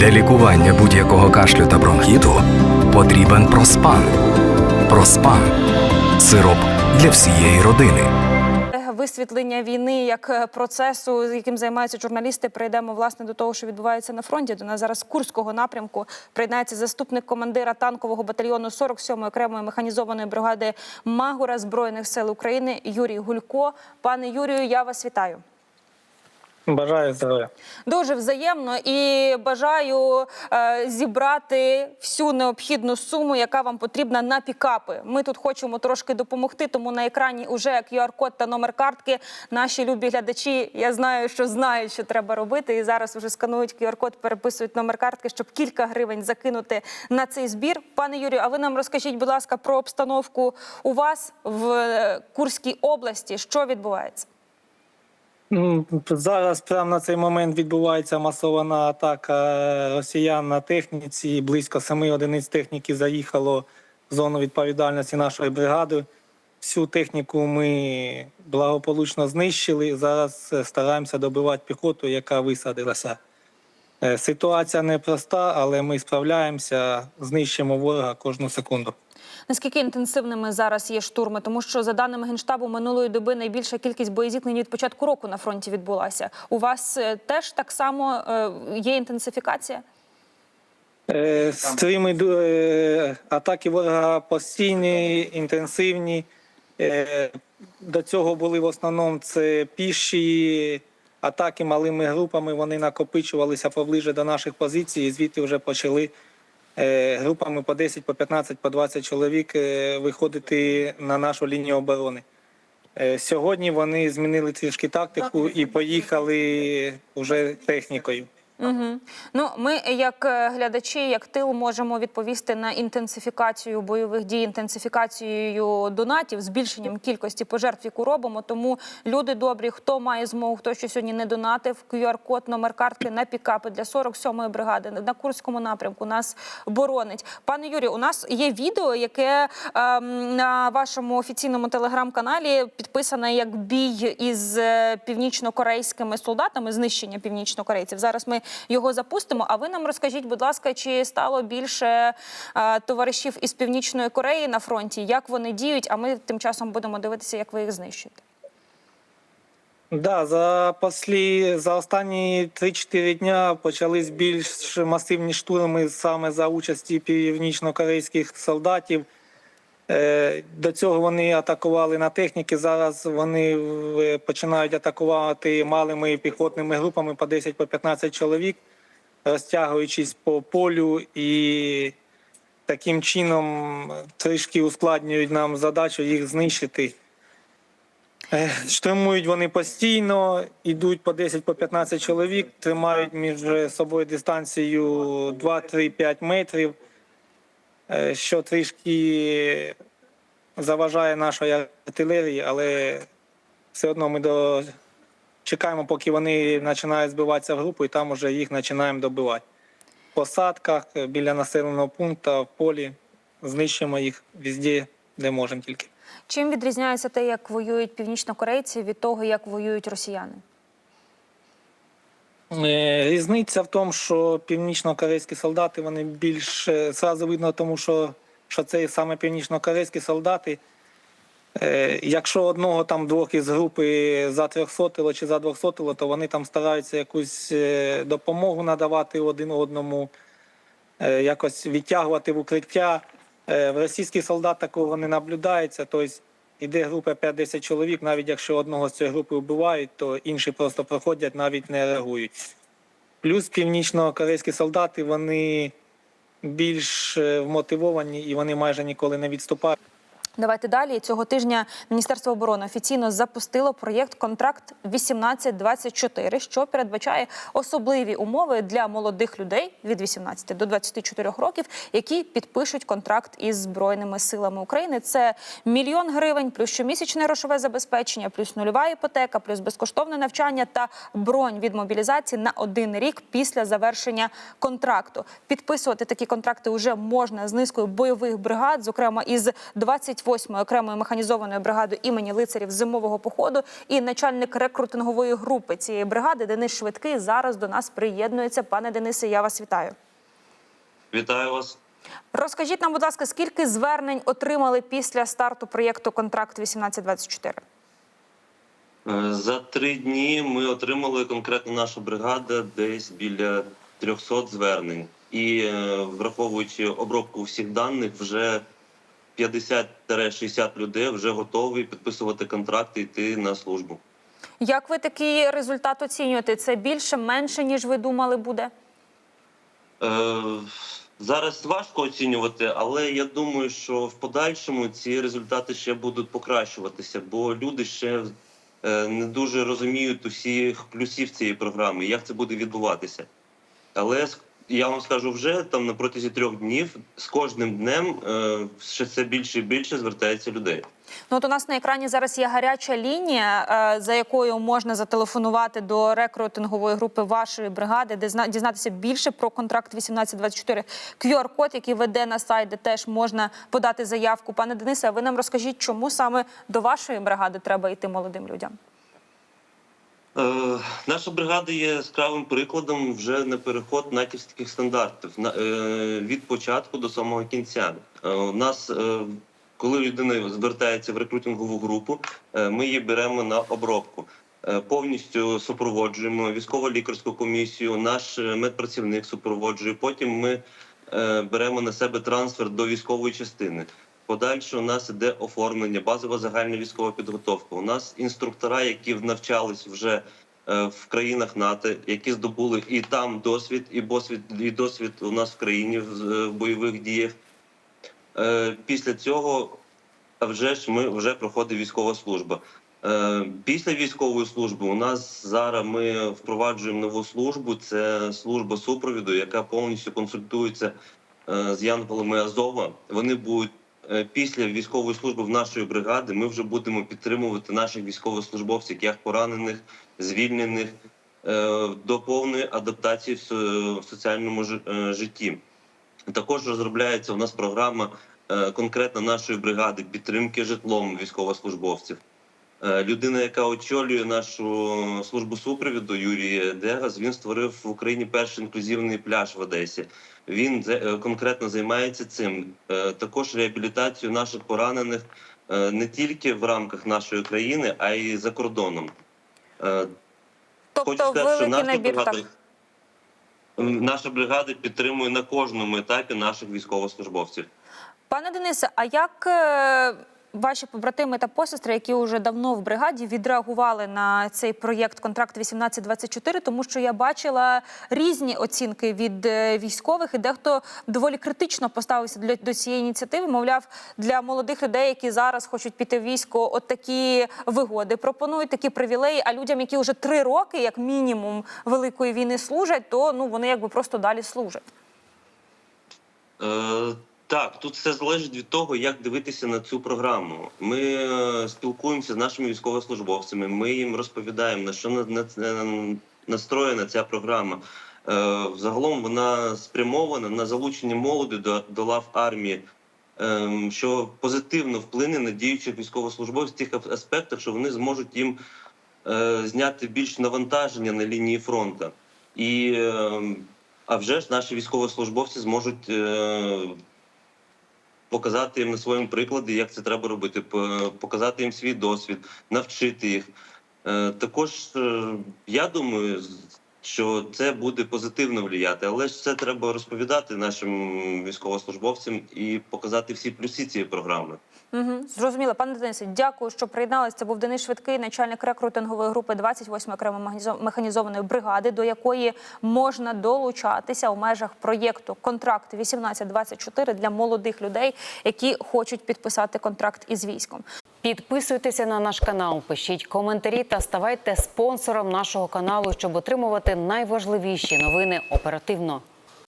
Для лікування будь-якого кашлю та бронхіту потрібен проспан. Проспан сироп для всієї родини. Висвітлення війни як е, процесу, з яким займаються журналісти, прийдемо власне до того, що відбувається на фронті. До нас зараз Курського напрямку приєднається заступник командира танкового батальйону 47-ї окремої механізованої бригади Магура збройних сил України Юрій Гулько. Пане Юрію, я вас вітаю. Бажаю здоров'я. Дуже взаємно і бажаю е, зібрати всю необхідну суму, яка вам потрібна на пікапи. Ми тут хочемо трошки допомогти, тому на екрані вже QR-код та номер картки. Наші любі глядачі, я знаю, що знають, що треба робити. І зараз вже сканують QR-код, переписують номер картки, щоб кілька гривень закинути на цей збір. Пане Юрію, а ви нам розкажіть, будь ласка, про обстановку у вас в е, Курській області. Що відбувається? Ну, Зараз прямо на цей момент відбувається масована атака росіян на техніці. Близько семи одиниць техніки заїхало в зону відповідальності нашої бригади. Всю техніку ми благополучно знищили. Зараз е, стараємося добивати піхоту, яка висадилася. Е, Ситуація непроста, але ми справляємося, знищимо ворога кожну секунду. Наскільки інтенсивними зараз є штурми? Тому що за даними генштабу минулої доби найбільша кількість боєзіткнень від початку року на фронті відбулася. У вас е, теж так само е, є інтенсифікація? Е, Стріми атаки ворога постійні, інтенсивні. До цього були в основному це піші атаки малими групами. Вони накопичувалися поближе до наших позицій, і звідти вже почали групами по 10, по 15, по 20 чоловік е, виходити на нашу лінію оборони. Е, Сьогодні вони змінили трішки тактику і поїхали вже технікою. Угу. Ну, ми, як е, глядачі, як тил, можемо відповісти на інтенсифікацію бойових дій, інтенсифікацією донатів, збільшенням кількості пожертв, яку робимо. Тому люди добрі, хто має змогу, хто ще сьогодні не донатив, QR-код, номер картки на пікапи для 47-ї бригади на Курському напрямку нас боронить. Пане Юрію, у нас є відео, яке ем, на вашому офіційному телеграм-каналі підписане як бій із е, північно-корейськими солдатами, знищення північно-корейців. Зараз ми його запустимо. А ви нам розкажіть, будь ласка, чи стало більше е, товаришів із північної Кореї на фронті? Як вони діють? А ми тим часом будемо дивитися, як ви їх знищуєте. Да, за послі за останні 3-4 дня почались більш масивні штурми саме за участі північно-корейських солдатів. Е, До цього вони атакували на техніки. Зараз вони е, починають атакувати малими піхотними групами по 10 по 15 чоловік, розтягуючись по полю і таким чином трішки ускладнюють нам задачу їх знищити. Е, Штурмують вони постійно, йдуть по 10 по 15 чоловік, тримають між собою дистанцію 2-3-5 метрів, що трішки заважає нашої артилерії, але все одно ми до... чекаємо, поки вони починають збиватися в групу, і там вже їх починаємо добивати. В посадках, е, біля населеного пункту, в полі знищимо їх везде, де можемо тільки. Чим відрізняється те, як воюють північнокорейці від того, як воюють росіяни? Е, Різниця в тому, що північно-корейські солдати вони більш е, зразу видно, тому що, що це саме північно-корейські солдати. Е, Якщо одного там двох із групи за трьохсотило чи за двохсотило, то вони там стараються якусь допомогу надавати один одному, якось відтягувати в укриття. В російських солдат такого не наблюдається. Тобто іде група 5-10 чоловік, навіть якщо одного з цієї групи вбивають, то інші просто проходять, навіть не реагують. Плюс північно-корейські солдати вони більш е, вмотивовані і вони майже ніколи не відступають. Давайте далі. Цього тижня Міністерство оборони офіційно запустило проєкт Контракт 1824, що передбачає особливі умови для молодих людей від 18 до 24 років, які підпишуть контракт із збройними силами України. Це мільйон гривень, плюс щомісячне грошове забезпечення, плюс нульова іпотека, плюс безкоштовне навчання та бронь від мобілізації на один рік після завершення контракту. Підписувати такі контракти вже можна з низкою бойових бригад, зокрема із 20 28-ї окремої механізованої бригади імені лицарів зимового походу і начальник рекрутингової групи цієї бригади Денис Швидкий зараз до нас приєднується. Пане Денисе, я вас вітаю. Вітаю вас. Розкажіть нам, будь ласка, скільки звернень отримали після старту проєкту Контракт 1824 Е, За три дні ми отримали конкретно наша бригада десь біля 300 звернень. І е, враховуючи обробку всіх даних, вже 50-60 людей вже готові підписувати контракти і йти на службу. Як ви такий результат оцінюєте? Це більше, менше ніж ви думали буде? Е, Зараз важко оцінювати, але я думаю, що в подальшому ці результати ще будуть покращуватися, бо люди ще е, не дуже розуміють усіх плюсів цієї програми, як це буде відбуватися. Але я вам скажу вже там на протязі трьох днів з кожним днем е, ще все більше і більше звертається людей. Ну, от у нас на екрані зараз є гаряча лінія, е, за якою можна зателефонувати до рекрутингової групи вашої бригади, де зна- дізнатися більше про контракт 1824. QR-код, який веде на сайт, де теж можна подати заявку. Пане Денисе, а ви нам розкажіть, чому саме до вашої бригади треба йти молодим людям? Е, наша бригада є яскравим прикладом вже на переход натівських стандартів е, від початку до самого кінця. Е, у нас, коли людина звертається в рекрутингову групу, ми її беремо на обробку. Повністю супроводжуємо військово-лікарську комісію, наш медпрацівник супроводжує. Потім ми беремо на себе трансфер до військової частини. Подальше у нас іде оформлення, базова загальна військова підготовка. У нас інструктора, які навчались вже е, в країнах НАТО, які здобули і там досвід, і досвід, і досвід у нас в країні в е, бойових діях. Е, Після цього вже ж ми вже проходить військова служба. Після військової служби у нас зараз ми впроваджуємо нову службу. Це служба супровіду, яка повністю консультується з янголами Азова. Вони будуть після військової служби в нашої бригади. Ми вже будемо підтримувати наших військовослужбовців, як поранених, звільнених е, до повної адаптації в соціальному е, житті. Також розробляється у нас програма е, конкретно нашої бригади підтримки житлом військовослужбовців. Е, Людина, яка очолює нашу службу супровіду, Юрій Дегас, він створив в Україні перший інклюзивний пляж в Одесі. Він е, конкретно займається цим. Е, Також реабілітацією наших поранених не тільки в рамках нашої країни, а й за кордоном. Тобто, великий набір так. М, наша бригада підтримує на кожному етапі наших військовослужбовців. Пане Денисе, а як ваші побратими та посестри, які вже давно в бригаді, відреагували на цей проєкт контракт 1824? Тому що я бачила різні оцінки від е, військових, і дехто доволі критично поставився для, до цієї ініціативи. Мовляв, для молодих людей, які зараз хочуть піти в військо, от такі вигоди пропонують, такі привілеї. А людям, які вже три роки, як мінімум, великої війни служать, то ну вони якби просто далі служать. Е, так, тут все залежить від того, як дивитися на цю програму. Ми е, спілкуємося з нашими військовослужбовцями. Ми їм розповідаємо на що на, на, на- настроєна ця програма. Е, загалом вона спрямована на залучення молоді до, до лав армії. ем, Що позитивно вплине на діючих військовослужбовців в тих аспектах, що вони зможуть їм е, зняти більш навантаження на лінії фронту. І ем, а вже ж наші військовослужбовці зможуть е, показати їм на своєму прикладі, як це треба робити, показати їм свій досвід, навчити їх. Е, також е, я думаю, що це буде позитивно впливати, але ж це треба розповідати нашим військовослужбовцям і показати всі плюси цієї програми. Угу, зрозуміло, пане Денисе, дякую, що приєдналися. Це був Денис Швидкий, начальник рекрутингової групи 28 окремої механізо- механізованої бригади, до якої можна долучатися у межах проєкту Контракт 1824 для молодих людей, які хочуть підписати контракт із військом. Підписуйтеся на наш канал, пишіть коментарі та ставайте спонсором нашого каналу, щоб отримувати найважливіші новини оперативно.